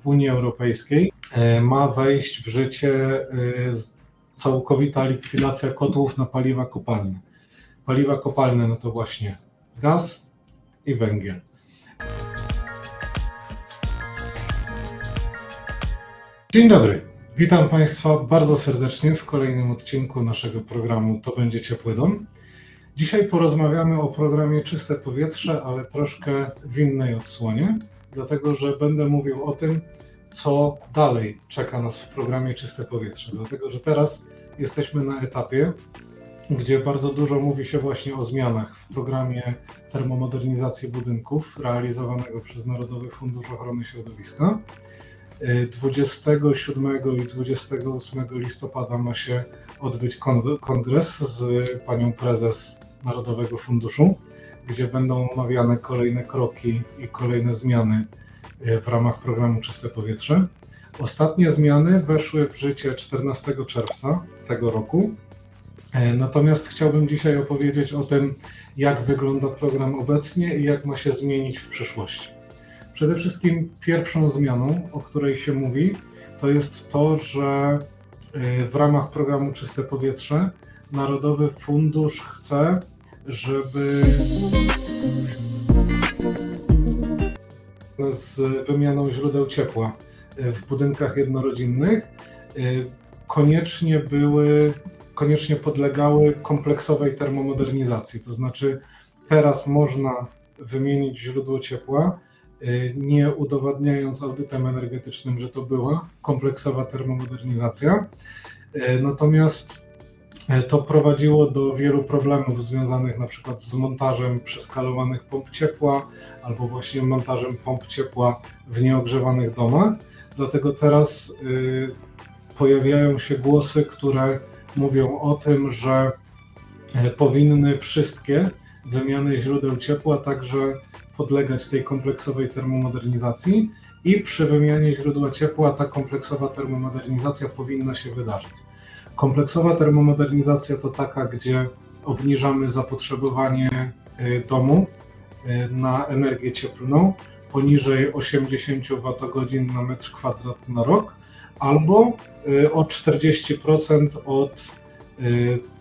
w Unii Europejskiej e, ma wejść w życie z- całkowita likwidacja kotłów na paliwa kopalne. Paliwa kopalne no to właśnie gaz i węgiel. Dzień dobry. Witam Państwa bardzo serdecznie w kolejnym odcinku naszego programu To będzie ciepły dom. Dzisiaj porozmawiamy o programie Czyste Powietrze, ale troszkę w innej odsłonie, dlatego że będę mówił o tym, co dalej czeka nas w programie Czyste Powietrze. Dlatego, że teraz jesteśmy na etapie, gdzie bardzo dużo mówi się właśnie o zmianach w programie termomodernizacji budynków realizowanego przez Narodowy Fundusz Ochrony Środowiska. 27 i 28 listopada ma się odbyć kon- kongres z panią prezes Narodowego Funduszu, gdzie będą omawiane kolejne kroki i kolejne zmiany e, w ramach programu Czyste Powietrze. Ostatnie zmiany weszły w życie 14 czerwca tego roku. E, Natomiast chciałbym dzisiaj opowiedzieć o tym, jak wygląda program obecnie i jak ma się zmienić w przyszłości. Przede wszystkim pierwszą zmianą, o której się mówi, to jest to, że y, w ramach programu Czyste Powietrze Narodowy Fundusz chce, żeby z wymianą źródeł ciepła y, w budynkach jednorodzinnych y, koniecznie były, koniecznie podlegały kompleksowej termomodernizacji. To znaczy teraz można wymienić źródło ciepła, y, nie udowadniając audytem energetycznym, że to była kompleksowa termomodernizacja. Natomiast to prowadziło do wielu problemów związanych na przykład z montażem przeskalowanych pomp ciepła albo właśnie montażem pomp ciepła w nieogrzewanych domach. Dlatego teraz y, pojawiają się głosy, które mówią o tym, że y, powinny wszystkie wymiany źródeł ciepła także podlegać tej kompleksowej termomodernizacji i przy wymianie źródła ciepła ta kompleksowa termomodernizacja powinna się wydarzyć. Kompleksowa termomodernizacja to taka, gdzie obniżamy zapotrzebowanie y, domu y, na energię cieplną poniżej 80 Wh na metr kwadratny na rok albo y, o 40% od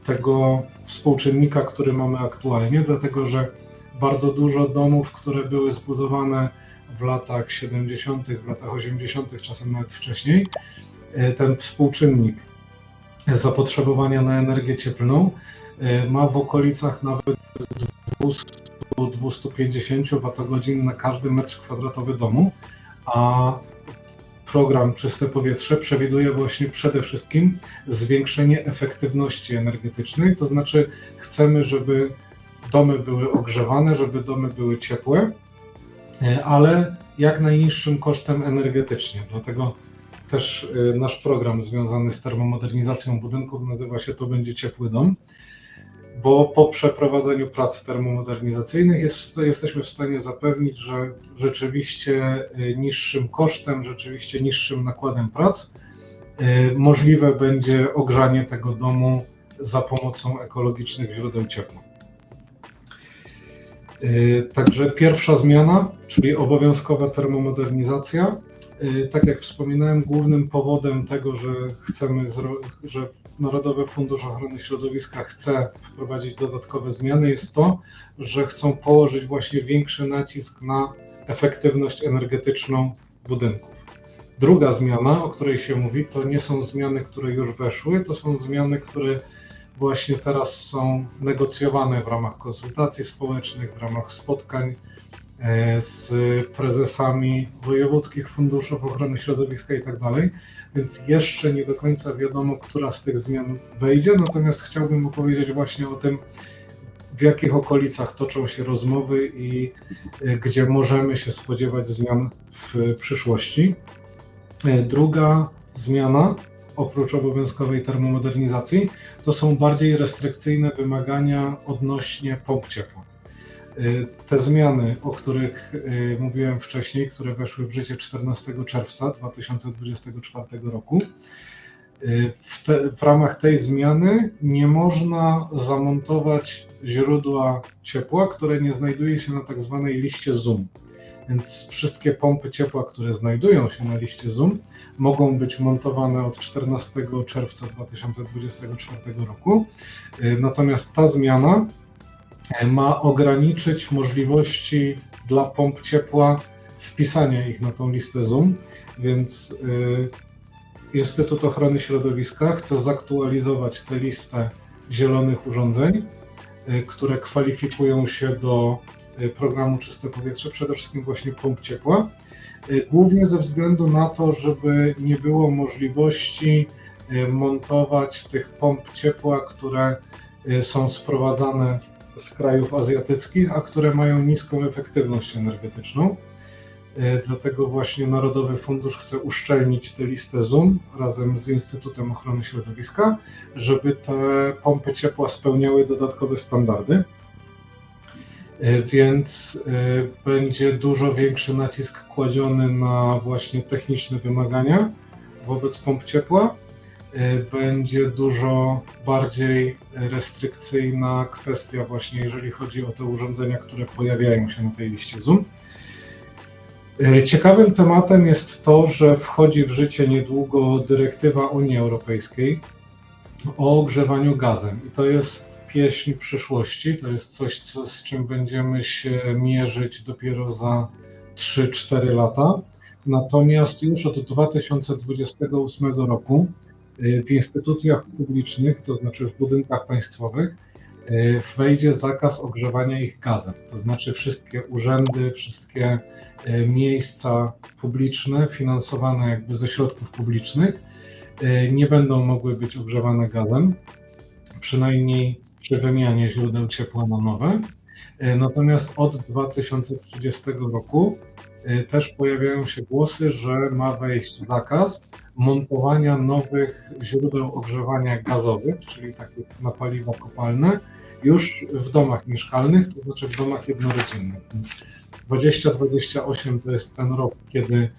tego współczynnika, który mamy aktualnie, dlatego że bardzo dużo domów, które były zbudowane w latach 70., w latach 80., czasem nawet wcześniej, ten współczynnik zapotrzebowania na energię cieplną e, ma w okolicach nawet 200-250 Wh na każdy metr kwadratowy domu, a program Czyste Powietrze przewiduje właśnie przede wszystkim zwiększenie efektywności energetycznej, to znaczy chcemy, żeby domy były ogrzewane, żeby domy były ciepłe, e, ale jak najniższym kosztem energetycznie. Dlatego też e, nasz program związany z termomodernizacją budynków nazywa się To będzie ciepły dom, bo po przeprowadzeniu prac termomodernizacyjnych jest, jesteśmy w stanie zapewnić, że rzeczywiście e, niższym kosztem, rzeczywiście niższym nakładem prac e, możliwe będzie ogrzanie tego domu za pomocą ekologicznych źródeł ciepła. Także pierwsza zmiana, czyli obowiązkowa termomodernizacja. Yy, Tak jak wspominałem, głównym powodem tego, że chcemy, że Narodowy Fundusz Ochrony Środowiska chce wprowadzić dodatkowe zmiany, jest to, że chcą położyć właśnie większy nacisk na efektywność energetyczną budynków. Druga zmiana, o której się mówi, to nie są zmiany, które już weszły, to są zmiany, które właśnie teraz są negocjowane w ramach konsultacji społecznych, w ramach spotkań z prezesami wojewódzkich funduszów ochrony środowiska i tak dalej, więc jeszcze nie do końca wiadomo, która z tych zmian wejdzie, natomiast chciałbym opowiedzieć właśnie o tym, w jakich okolicach toczą się rozmowy i e, gdzie możemy się spodziewać zmian w przyszłości. E, Druga zmiana, oprócz obowiązkowej termomodernizacji, to są bardziej restrykcyjne wymagania odnośnie pomp ciepła. Y, Te zmiany, o których y, mówiłem wcześniej, które weszły w życie 14 czerwca 2024 roku, y, w, te, w ramach tej zmiany nie można zamontować źródła ciepła, które nie znajduje się na tak zwanej liście ZUM. Więc wszystkie pompy ciepła, które znajdują się na liście ZUM, mogą być montowane od 14 czerwca 2024 roku. Natomiast ta zmiana ma ograniczyć możliwości dla pomp ciepła wpisania ich na tą listę ZUM, więc y, Instytut Ochrony Środowiska. Chce zaktualizować tę listę zielonych urządzeń, y, które kwalifikują się do y, programu Czyste Powietrze, przede wszystkim właśnie pomp ciepła, y, głównie ze względu na to, żeby nie było możliwości y, montować tych pomp ciepła, które y, są sprowadzane z krajów azjatyckich, a które mają niską efektywność energetyczną. Y, Dlatego właśnie Narodowy Fundusz chce uszczelnić tę listę ZUM razem z Instytutem Ochrony Środowiska, żeby te pompy ciepła spełniały dodatkowe standardy. Y, Więc y, będzie dużo większy nacisk kładziony na właśnie techniczne wymagania wobec pomp ciepła. Y, Będzie dużo bardziej restrykcyjna kwestia właśnie, jeżeli chodzi o te urządzenia, które pojawiają się na tej liście ZUM. Y, Ciekawym tematem jest to, że wchodzi w życie niedługo dyrektywa Unii Europejskiej o ogrzewaniu gazem. I to jest pieśń przyszłości, to jest coś, co, z czym będziemy się mierzyć dopiero za 3-4 lata. Natomiast już od 2028 roku w instytucjach publicznych, to znaczy w budynkach państwowych, y, wejdzie zakaz ogrzewania ich gazem. To znaczy wszystkie urzędy, wszystkie y, miejsca publiczne, finansowane jakby ze środków publicznych, y, nie będą mogły być ogrzewane gazem, przynajmniej przy wymianie źródeł ciepła na nowe. Y, Natomiast od 2030 roku y, też pojawiają się głosy, że ma wejść zakaz montowania nowych źródeł ogrzewania gazowych, czyli takich na paliwa kopalne, już w domach mieszkalnych, to znaczy w domach jednorodzinnych. Więc 2028 to jest ten rok, kiedy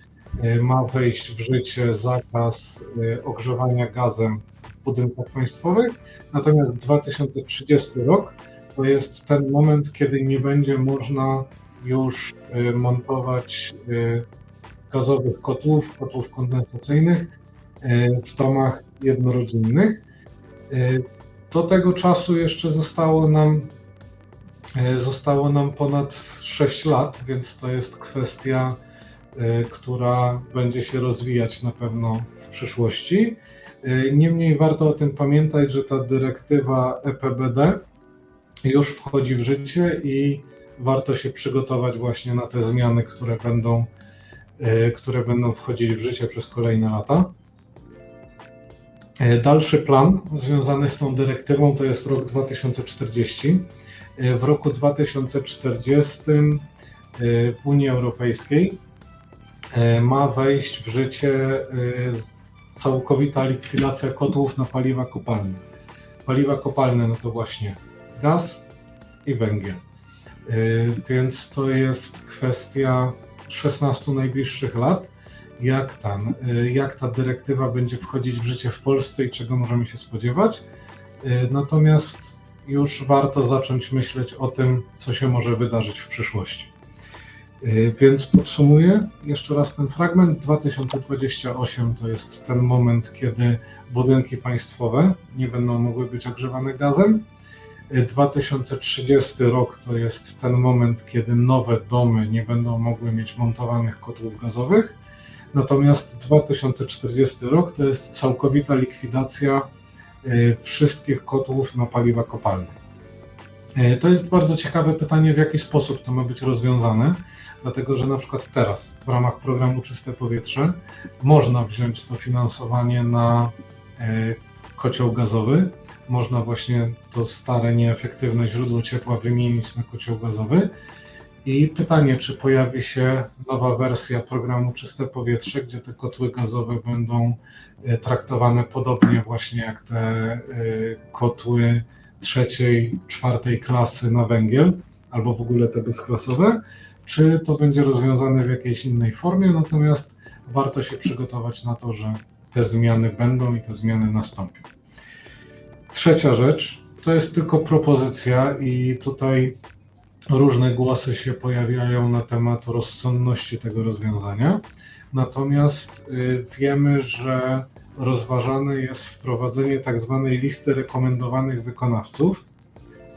y, ma wejść w życie zakaz y, ogrzewania gazem w budynkach państwowych, natomiast 2030 rok to jest ten moment, kiedy nie będzie można już y, montować y, gazowych kotłów, kotłów kondensacyjnych y, w domach jednorodzinnych. Do tego czasu jeszcze zostało nam zostało nam ponad 6 lat, więc to jest kwestia, która będzie się rozwijać na pewno w przyszłości. Niemniej warto o tym pamiętać, że ta dyrektywa EPBD już wchodzi w życie i warto się przygotować właśnie na te zmiany, które będą, y, które będą wchodzić w życie przez kolejne lata. Y, Dalszy plan związany z tą dyrektywą to jest rok 2040. Y, W roku 2040 y, w Unii Europejskiej ma wejść w życie całkowita likwidacja kotłów na paliwa kopalne. Paliwa kopalne no to właśnie gaz i węgiel. Y, Więc to jest kwestia 16 najbliższych lat, jak, tam, y, jak ta dyrektywa będzie wchodzić w życie w Polsce i czego możemy się spodziewać. Y, Natomiast już warto zacząć myśleć o tym, co się może wydarzyć w przyszłości. Więc podsumuję jeszcze raz ten fragment. 2028 to jest ten moment, kiedy budynki państwowe nie będą mogły być ogrzewane gazem. Y, 2030 rok to jest ten moment, kiedy nowe domy nie będą mogły mieć montowanych kotłów gazowych. Natomiast 2040 rok to jest całkowita likwidacja y, wszystkich kotłów na paliwa kopalne. Y, To jest bardzo ciekawe pytanie, w jaki sposób to ma być rozwiązane, dlatego że na przykład teraz w ramach programu Czyste Powietrze można wziąć dofinansowanie na y, kocioł gazowy, można właśnie to stare, nieefektywne źródło ciepła wymienić na kocioł gazowy. I pytanie, czy pojawi się nowa wersja programu Czyste Powietrze, gdzie te kotły gazowe będą e, traktowane podobnie właśnie jak te e, kotły trzeciej, czwartej klasy na węgiel, albo w ogóle te bezklasowe, czy to będzie rozwiązane w jakiejś innej formie, natomiast warto się przygotować na to, że te zmiany będą i te zmiany nastąpią. Trzecia rzecz to jest tylko propozycja, i tutaj różne głosy się pojawiają na temat rozsądności tego rozwiązania. Natomiast y, wiemy, że rozważane jest wprowadzenie tak zwanej listy rekomendowanych wykonawców.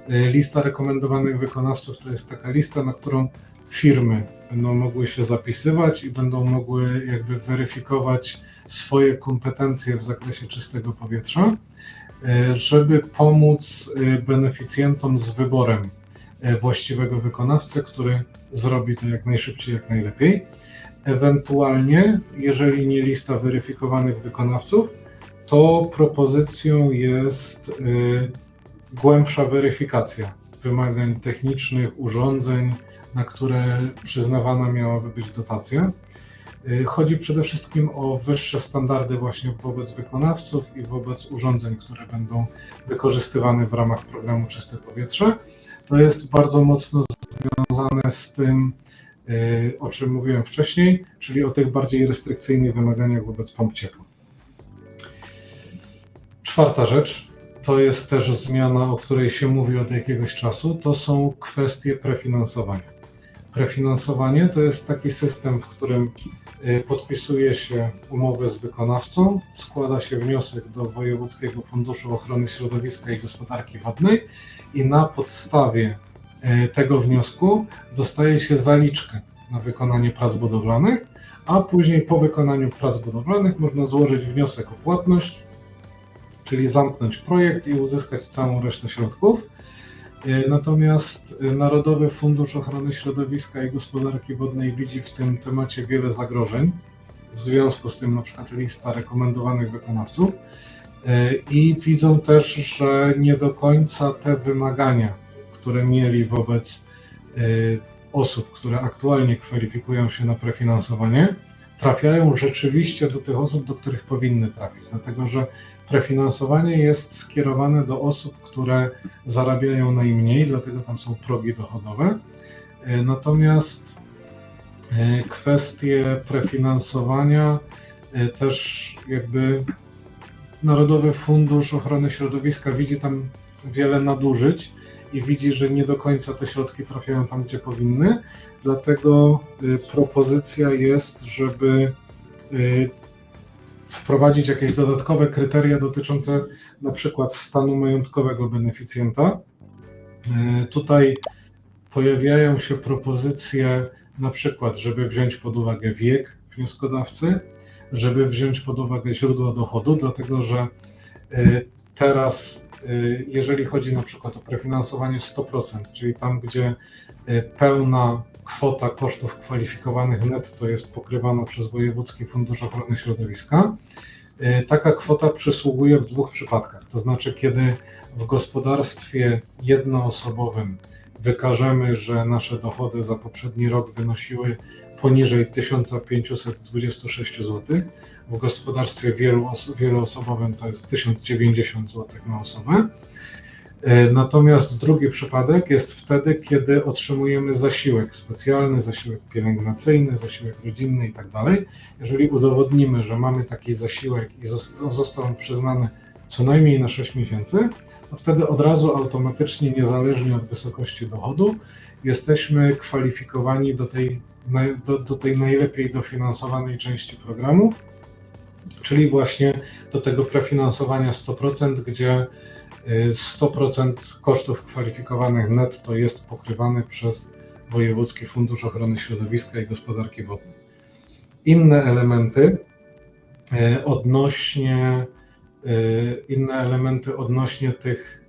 Y, Lista rekomendowanych wykonawców to jest taka lista, na którą firmy będą mogły się zapisywać i będą mogły jakby weryfikować swoje kompetencje w zakresie czystego powietrza, y, żeby pomóc beneficjentom z wyborem właściwego wykonawcę, który zrobi to jak najszybciej, jak najlepiej. Ewentualnie, jeżeli nie lista weryfikowanych wykonawców, to propozycją jest głębsza weryfikacja wymagań technicznych, urządzeń, na które przyznawana miałaby być dotacja. Y, chodzi przede wszystkim o wyższe standardy właśnie wobec wykonawców i wobec urządzeń, które będą wykorzystywane w ramach programu Czyste Powietrze. To jest bardzo mocno związane z tym, y, o czym mówiłem wcześniej, czyli o tych bardziej restrykcyjnych wymaganiach wobec pomp ciepła. Czwarta rzecz, to jest też zmiana, o której się mówi od jakiegoś czasu, to są kwestie prefinansowania. Prefinansowanie to jest taki system, w którym podpisuje się umowę z wykonawcą, składa się wniosek do Wojewódzkiego Funduszu Ochrony Środowiska i Gospodarki Wodnej i na podstawie y, tego wniosku dostaje się zaliczkę na wykonanie prac budowlanych, a później po wykonaniu prac budowlanych można złożyć wniosek o płatność, czyli zamknąć projekt i uzyskać całą resztę środków. E, natomiast e, Narodowy Fundusz Ochrony Środowiska i Gospodarki Wodnej widzi w tym temacie wiele zagrożeń, w związku z tym na przykład lista rekomendowanych wykonawców e, i widzą też, że nie do końca te wymagania, które mieli wobec osób, które aktualnie kwalifikują się na prefinansowanie, trafiają rzeczywiście do tych osób, do których powinny trafić, dlatego że prefinansowanie jest skierowane do osób, które zarabiają najmniej, dlatego tam są progi dochodowe. E, natomiast e, kwestie prefinansowania e, też jakby Narodowy Fundusz Ochrony Środowiska widzi tam wiele nadużyć i widzi, że nie do końca te środki trafiają tam, gdzie powinny. Dlatego propozycja jest, żeby wprowadzić jakieś dodatkowe kryteria dotyczące na przykład stanu majątkowego beneficjenta. E, tutaj pojawiają się propozycje na przykład, żeby wziąć pod uwagę wiek wnioskodawcy, żeby wziąć pod uwagę źródła dochodu, dlatego że e, teraz, e, jeżeli chodzi na przykład o prefinansowanie 100%, czyli tam, gdzie pełna kwota kosztów kwalifikowanych netto jest pokrywana przez Wojewódzki Fundusz Ochrony Środowiska. Y, taka kwota przysługuje w dwóch przypadkach. To znaczy, kiedy w gospodarstwie jednoosobowym wykażemy, że nasze dochody za poprzedni rok wynosiły poniżej 1526 zł, w gospodarstwie wieloosobowym to jest 1090 zł na osobę, E, natomiast drugi przypadek jest wtedy, kiedy otrzymujemy zasiłek specjalny, zasiłek pielęgnacyjny, zasiłek rodzinny i tak. Jeżeli udowodnimy, że mamy taki zasiłek i został on przyznany co najmniej na 6 miesięcy, to wtedy od razu automatycznie, niezależnie od wysokości dochodu, jesteśmy kwalifikowani do tej, do, do tej najlepiej dofinansowanej części programu, czyli właśnie do tego prefinansowania 100%, gdzie 100% kosztów kwalifikowanych netto jest pokrywane przez Wojewódzki Fundusz Ochrony Środowiska i Gospodarki Wodnej. Inne elementy e, odnośnie e, inne elementy odnośnie tych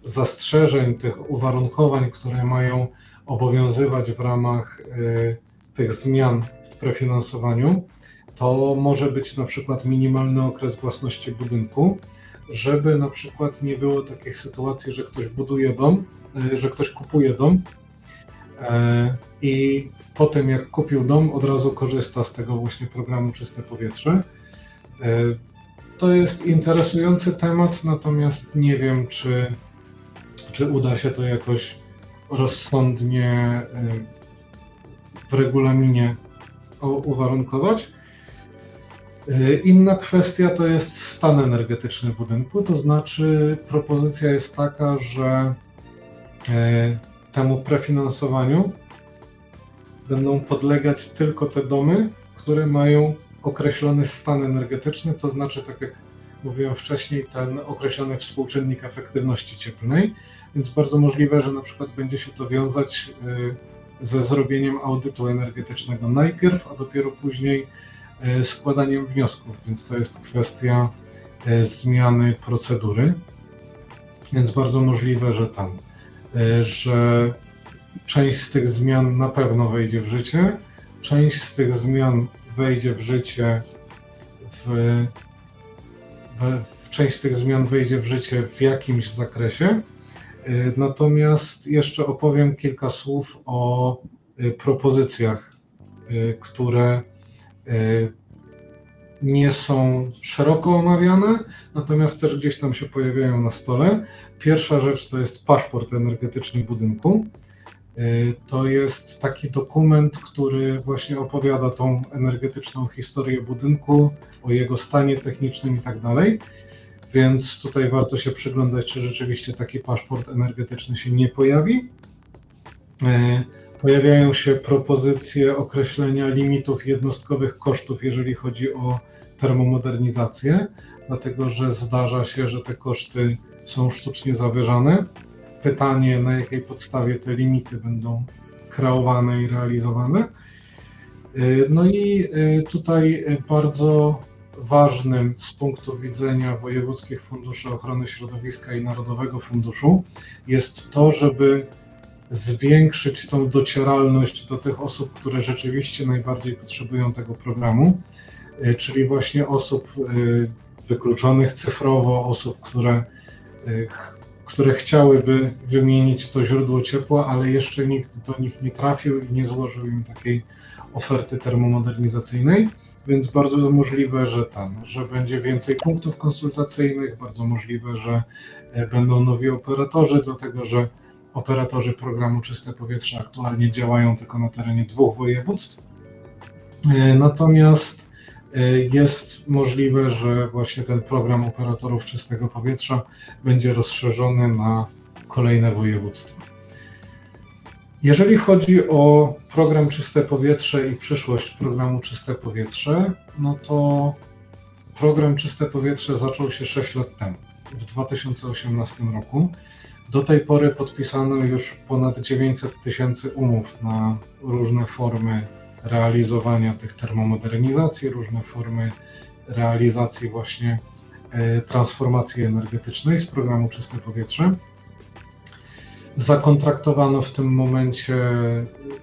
zastrzeżeń, tych uwarunkowań, które mają obowiązywać w ramach e, tych zmian w prefinansowaniu, to może być na przykład minimalny okres własności budynku, żeby na przykład nie było takich sytuacji, że ktoś buduje dom, e, że ktoś kupuje dom e, i po tym jak kupił dom, od razu korzysta z tego właśnie programu Czyste Powietrze. E, to jest interesujący temat, natomiast nie wiem, czy, czy uda się to jakoś rozsądnie w regulaminie uwarunkować. E, inna kwestia to jest stan energetyczny budynku, to znaczy propozycja jest taka, że e, temu prefinansowaniu będą podlegać tylko te domy, które mają określony stan energetyczny, to znaczy, tak jak mówiłem wcześniej, ten określony współczynnik efektywności cieplnej, więc bardzo możliwe, że na przykład będzie się to wiązać y, ze zrobieniem audytu energetycznego najpierw, a dopiero później y, składaniem wniosków, więc to jest kwestia y, zmiany procedury. Więc bardzo możliwe, że tam, że część z tych zmian na pewno wejdzie w życie, część z tych zmian wejdzie w życie w, w, w część z tych zmian wejdzie w życie w jakimś zakresie. Natomiast jeszcze opowiem kilka słów o propozycjach, które nie są szeroko omawiane, natomiast też gdzieś tam się pojawiają na stole. Pierwsza rzecz to jest paszport energetyczny budynku. Y, to jest taki dokument, który właśnie opowiada tą energetyczną historię budynku, o jego stanie technicznym i tak dalej. Więc tutaj warto się przyglądać, czy rzeczywiście taki paszport energetyczny się nie pojawi. Pojawiają się propozycje określenia limitów jednostkowych kosztów, jeżeli chodzi o termomodernizację, dlatego że zdarza się, że te koszty są sztucznie zawyżane pytanie, na jakiej podstawie te limity będą kreowane i realizowane. No i y, tutaj bardzo ważnym z punktu widzenia wojewódzkich funduszy ochrony środowiska i Narodowego Funduszu jest to, żeby zwiększyć tą docieralność do tych osób, które rzeczywiście najbardziej potrzebują tego programu, y, czyli właśnie osób wykluczonych cyfrowo, osób, które które chciałyby wymienić to źródło ciepła, ale jeszcze nikt do nich nie trafił i nie złożył im takiej oferty termomodernizacyjnej. Więc bardzo możliwe, że tam, że będzie więcej punktów konsultacyjnych, bardzo możliwe, że e, będą nowi operatorzy, dlatego że operatorzy programu Czyste Powietrze aktualnie działają tylko na terenie dwóch województw. E, natomiast E, jest możliwe, że właśnie ten program operatorów czystego powietrza będzie rozszerzony na kolejne województwa. Jeżeli chodzi o program Czyste Powietrze i przyszłość programu Czyste Powietrze, no to program Czyste Powietrze zaczął się 6 lat temu, w 2018 roku. Do tej pory podpisano już ponad 900 tysięcy umów na różne formy realizowania tych termomodernizacji, różne formy realizacji właśnie e, transformacji energetycznej z programu Czyste Powietrze. Zakontraktowano w tym momencie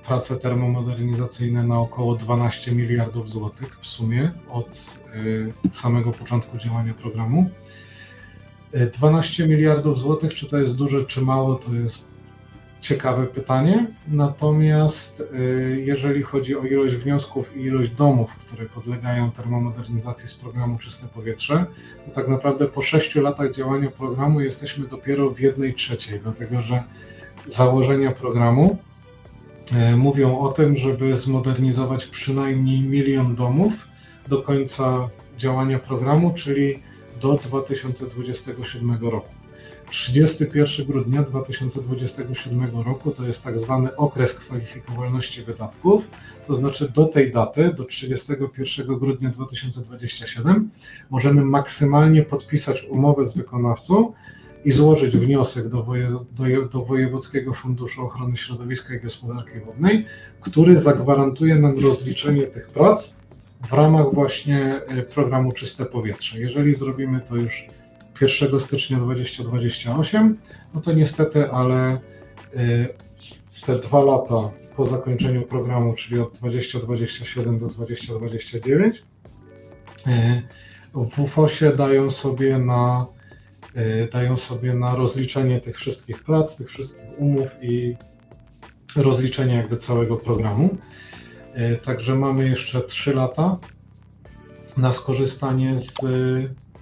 prace termomodernizacyjne na około 12 miliardów złotych w sumie od e, samego początku działania programu. 12 e, miliardów złotych, czy to jest duże, czy mało, to jest ciekawe pytanie. Natomiast y, jeżeli chodzi o ilość wniosków i ilość domów, które podlegają termomodernizacji z programu Czyste Powietrze, to tak naprawdę po sześciu latach działania programu jesteśmy dopiero w jednej trzeciej, dlatego że założenia programu y, mówią o tym, żeby zmodernizować przynajmniej milion domów do końca działania programu, czyli do 2027 roku. 31 grudnia 2027 roku to jest tak zwany okres kwalifikowalności wydatków, to znaczy do tej daty, do 31 grudnia 2027, możemy maksymalnie podpisać umowę z wykonawcą i złożyć wniosek do, woje, do, do Wojewódzkiego Funduszu Ochrony Środowiska i Gospodarki Wodnej, który zagwarantuje nam rozliczenie tych prac w ramach właśnie e, programu Czyste Powietrze. Jeżeli zrobimy to już 1 stycznia 2028, no to niestety, ale y, te dwa lata po zakończeniu programu, czyli od 2027 do 2029, y, w UFOS-ie dają sobie na dają sobie na rozliczenie tych wszystkich prac, tych wszystkich umów i rozliczenie jakby całego programu. Także mamy jeszcze 3 lata na skorzystanie z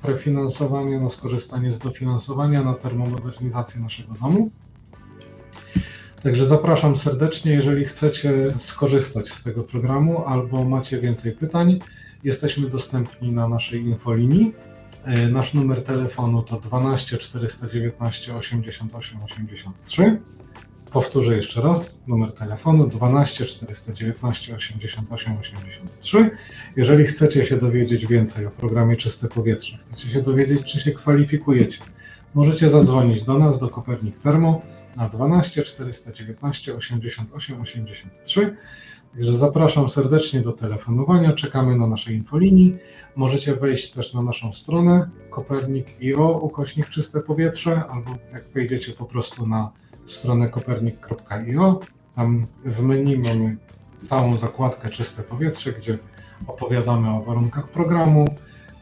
prefinansowanie, na skorzystanie z dofinansowania na termomodernizację naszego domu. Także zapraszam serdecznie, jeżeli chcecie skorzystać z tego programu albo macie więcej pytań, jesteśmy dostępni na naszej infolinii. E, nasz numer telefonu to 12 419 88 83. Powtórzę jeszcze raz, numer telefonu 12 419 88 83. Jeżeli chcecie się dowiedzieć więcej o programie Czyste Powietrze, chcecie się dowiedzieć, czy się kwalifikujecie, możecie zadzwonić do nas, do Kopernik Termo na 12 419 88 83. Także zapraszam serdecznie do telefonowania, czekamy na naszej infolinii. Możecie wejść też na naszą stronę kopernik.io ukośnik czyste powietrze, albo jak wejdziecie po prostu na stronę kopernik.io, tam w menu mamy całą zakładkę czyste powietrze, gdzie opowiadamy o warunkach programu,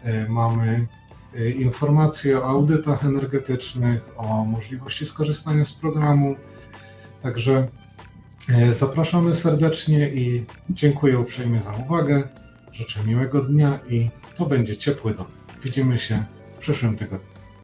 y, mamy y, informacje o audytach energetycznych, o możliwości skorzystania z programu. Także e, zapraszamy serdecznie i dziękuję uprzejmie za uwagę. Życzę miłego dnia i to będzie ciepły dom. Widzimy się w przyszłym tygodniu.